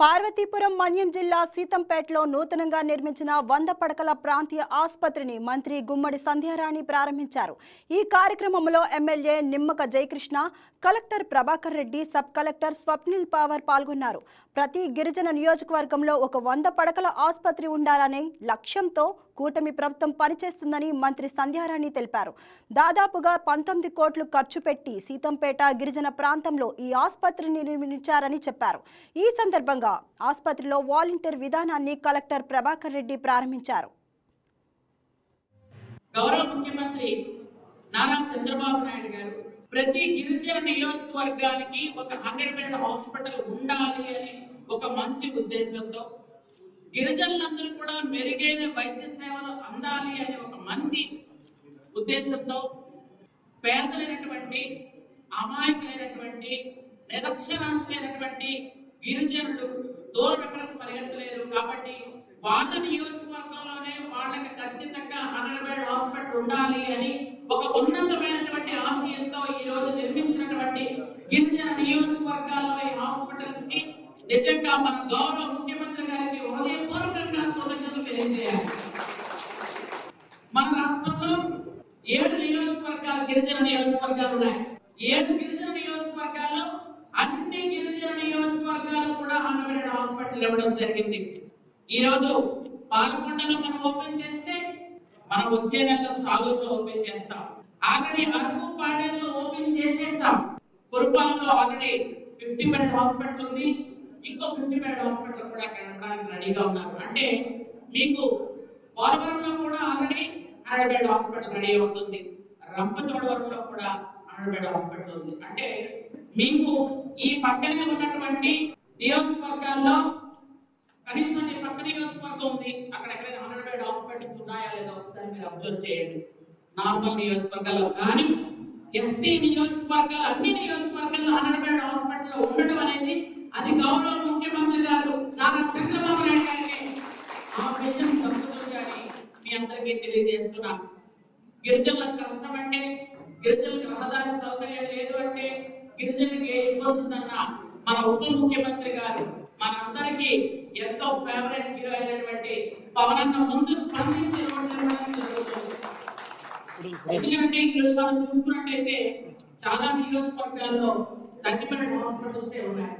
పార్వతీపురం మన్యం జిల్లా సీతంపేటలో నూతనంగా నిర్మించిన వంద పడకల ప్రాంతీయ ఆసుపత్రిని మంత్రి గుమ్మడి సంధ్యారాణి ప్రారంభించారు. ఈ కార్యక్రమంలో MLA Nimmaka Jayakrishna collector Prabhakar Reddy sub collector Swapnil Pawar పాల్గొన్నారు. ప్రతి గిరిజన నియోజకవర్గంలో ఒక వంద పడకల ఆసుపత్రి ఉండాలనే లక్ష్యంతో కూటమి ప్రభుత్వం పనిచేస్తుందని మంత్రి సంధ్యారాణి తెలిపారు. దాదాపుగా పంతొమ్మిది కోట్లు ఖర్చు పెట్టి సీతంపేట గిరిజన ప్రాంతంలో ఈ ఆసుపత్రిని నిర్మించారని చెప్పారు. ఈ సందర్భంగా భాగంగా ఆసుపత్రిలో వాలంటీర్ విధానాన్ని కలెక్టర్ ప్రభాకర్ రెడ్డి ప్రారంభించారు. గౌరవ ముఖ్యమంత్రి నారా చంద్రబాబు నాయుడు గారు ప్రతి గిరిజన నియోజకవర్గానికి ఒక హండ్రెడ్ బెడ్ హాస్పిటల్ ఉండాలి అని ఒక మంచి ఉద్దేశంతో గిరిజనులందరూ కూడా మెరుగైన వైద్య సేవలు అందాలి అనే ఒక మంచి ఉద్దేశంతో పేదలైనటువంటి అమాయకులైనటువంటి నిరక్షరాస్తులైనటువంటి గిరిజనులు దూరం ఎక్కడికి పరిగెత్తలేరు. కాబట్టి వాళ్ళ నియోజకవర్గంలోనే వాళ్ళకి ఖచ్చితంగా హండ్రెడ్ బెడ్ హాస్పిటల్ ఉండాలి అని ఒక ఉన్నతమైనటువంటి ఆశయంతో ఈ రోజు నిర్మించినటువంటి గిరిజన నియోజకవర్గాల్లో ఈ హాస్పిటల్స్కి నిజంగా మన గౌరవ ముఖ్యమంత్రి గారికి హృదయపూర్వకంగా కృతజ్ఞతలు తెలియజేయాలి. మన రాష్ట్రంలో ఏడు నియోజకవర్గాలు గిరిజన నియోజకవర్గాలు ఉన్నాయి. ఏడు గిరిజన నియోజకవర్గాల్లో అన్ని గిరిజన నియోజకవర్గాలు కూడా హండ్రెడ్ హాస్పిటల్ ఇవ్వడం జరిగింది. ఈరోజు రోజు పాలకొండలో మనం ఓపెన్ చేస్తే మనం వచ్చే నెలలో సాగుతో ఓపెన్ చేస్తాం. ఆల్రెడీ అరకు పాడేలో ఓపెన్ చేసేసాం. కురుపాంలో ఆల్రెడీ ఫిఫ్టీ బెడ్ హాస్పిటల్ ఉంది. ఇంకో ఫిఫ్టీ బెడ్ హాస్పిటల్ కూడా అక్కడ ఉండడానికి రెడీగా ఉన్నారు. అంటే మీకు పోలవరంలో కూడా already hundred bed hospital ready అవుతుంది. రంపచోడవరంలో కూడా హండ్రెడ్ బెడ్ హాస్పిటల్ ఉంది. అంటే మీకు ఈ పక్కనే ఉన్నటువంటి నియోజకవర్గాల్లో కనీసం నీ పక్క నియోజకవర్గం ఉంది. అక్కడ ఎక్కడైనా హండ్రెడ్ బెడ్ హాస్పిటల్స్ ఉన్నాయా లేదా ఒకసారి మీరు అబ్జర్వ్ చేయండి. నార్మల్ నియోజకవర్గాల్లో కానీ ఎస్టీ నియోజకవర్గాలు అన్ని నియోజకవర్గాల్లో హండ్రెడ్ బెడ్ హాస్పిటల్ ఉండడం అనేది అది గౌరవ ముఖ్యమంత్రి గారు నారా చంద్రబాబు నాయుడు గారికి ఆ విజయం దక్కుతుందని మీ అందరికీ తెలియజేస్తున్నాను. గిరిజనులకు కష్టం అంటే గిరిజనులకు రహదారి సౌకర్యం లేదు అంటే గిరిజనులకు ఏ మన ఉప ముఖ్యమంత్రి గారు మనందరికీ ఎంతో ఫేవరెట్ హీరో అయినటువంటి పవన్ అన్న ముందు స్పందించి ఎందుకంటే ఈరోజు మనం చూసుకున్నట్టయితే చాలా నియోజకవర్గాల్లో తగ్గిపడిన హాస్పిటల్స్ ఉన్నాయి.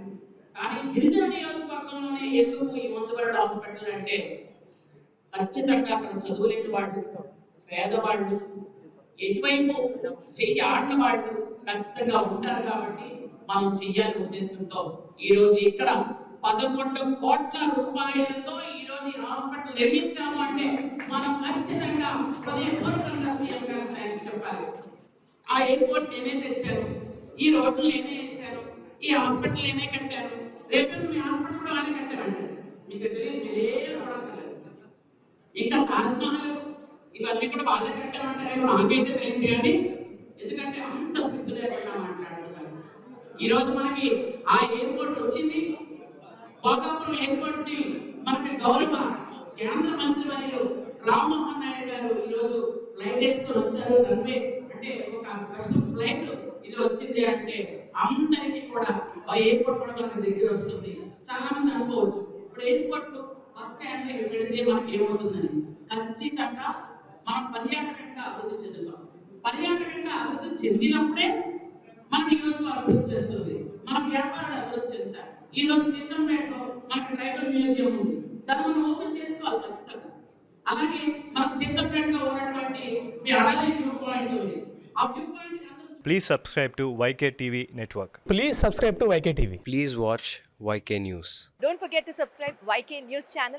కానీ గిరిజన నియోజకవర్గంలోనే ఎందుకు ఈ ముందుబడి హాస్పిటల్ అంటే ఖచ్చితంగా అక్కడ చదువులేని వాళ్ళు పేదవాళ్ళు ఎటువైపు చెయ్యి ఆడిన వాళ్ళు ఖచ్చితంగా ఉంటారు కాబట్టి మనం చెయ్యాలి ఉద్దేశంతో ఈ రోజు ఇక్కడ పదకొండు కోట్ల రూపాయలతో ఈ రోజు హాస్పిటల్ నిర్మించాము అంటే మనం ఖచ్చితంగా హృదయపూర్వకంగా సీఎం గారు థ్యాంక్స్ చెప్పాలి. ఆ ఎయిర్పోర్ట్ నేనే తెచ్చాను ఈ రోడ్లు నేనే వేశాను ఈ హాస్పిటల్ నేనే కట్టాను రేపు మీ హాస్పిటల్ కూడా ఆయన కట్టారంట. మీకు తెలియదు ఏం చూడక్కర్లేదు ఇంకా తాజ్మహల్ ఇవన్నీ కూడా వాళ్ళే కట్టామంటారేమో నాకైతే తెలియదు కానీ ఎందుకంటే అంత సిద్ధు లేకుండా మాట్లాడుతున్నారు ఈ రోజు మనకి ఆ ఎయిర్పోర్ట్ వచ్చింది. భోగాపురం ఎయిర్పోర్ట్ని మనకి గౌరవ కేంద్ర మంత్రి వర్యులు రామ్మోహన్ నాయుడు గారు ఈ రోజు ఫ్లైట్ వేసుకొని వచ్చారు. రన్వే అంటే ఒక స్పెషల్ ఫ్లైట్ ఇది వచ్చింది అంటే అందరికీ కూడా ఆ ఎయిర్పోర్ట్ కూడా మనకి దగ్గర వస్తుంది. చాలా మంది అనుకోవచ్చు. ఇప్పుడు ఎయిర్పోర్ట్ బస్ స్టాండ్లో పెడితే మనకి ఏమవుతుందని? ఖచ్చితంగా మనం పర్యాటకంగా అభివృద్ధి చెందుతాం. పర్యాటకంగా అభివృద్ధి చెందినప్పుడే మన నియోజకవర్గం అభివృద్ధి చెందుతుంది. మన వ్యాపారాలు అభివృద్ధి చెందుతాయి. ఈ రోజు సీతంపేటలో మనకి ట్రైబల్ మ్యూజియం ఉంది. దాన్ని మనం ఓపెన్ చేసుకోవాలి ఖచ్చితంగా. అలాగే మన సీతంపేటలో ఉన్నటువంటి మీ అడాలి వ్యూ పాయింట్ ఉంది. ఆ view point Please subscribe to YK TV Network. Please subscribe to YK TV. Please watch YK News. Don't forget to subscribe YK News channel.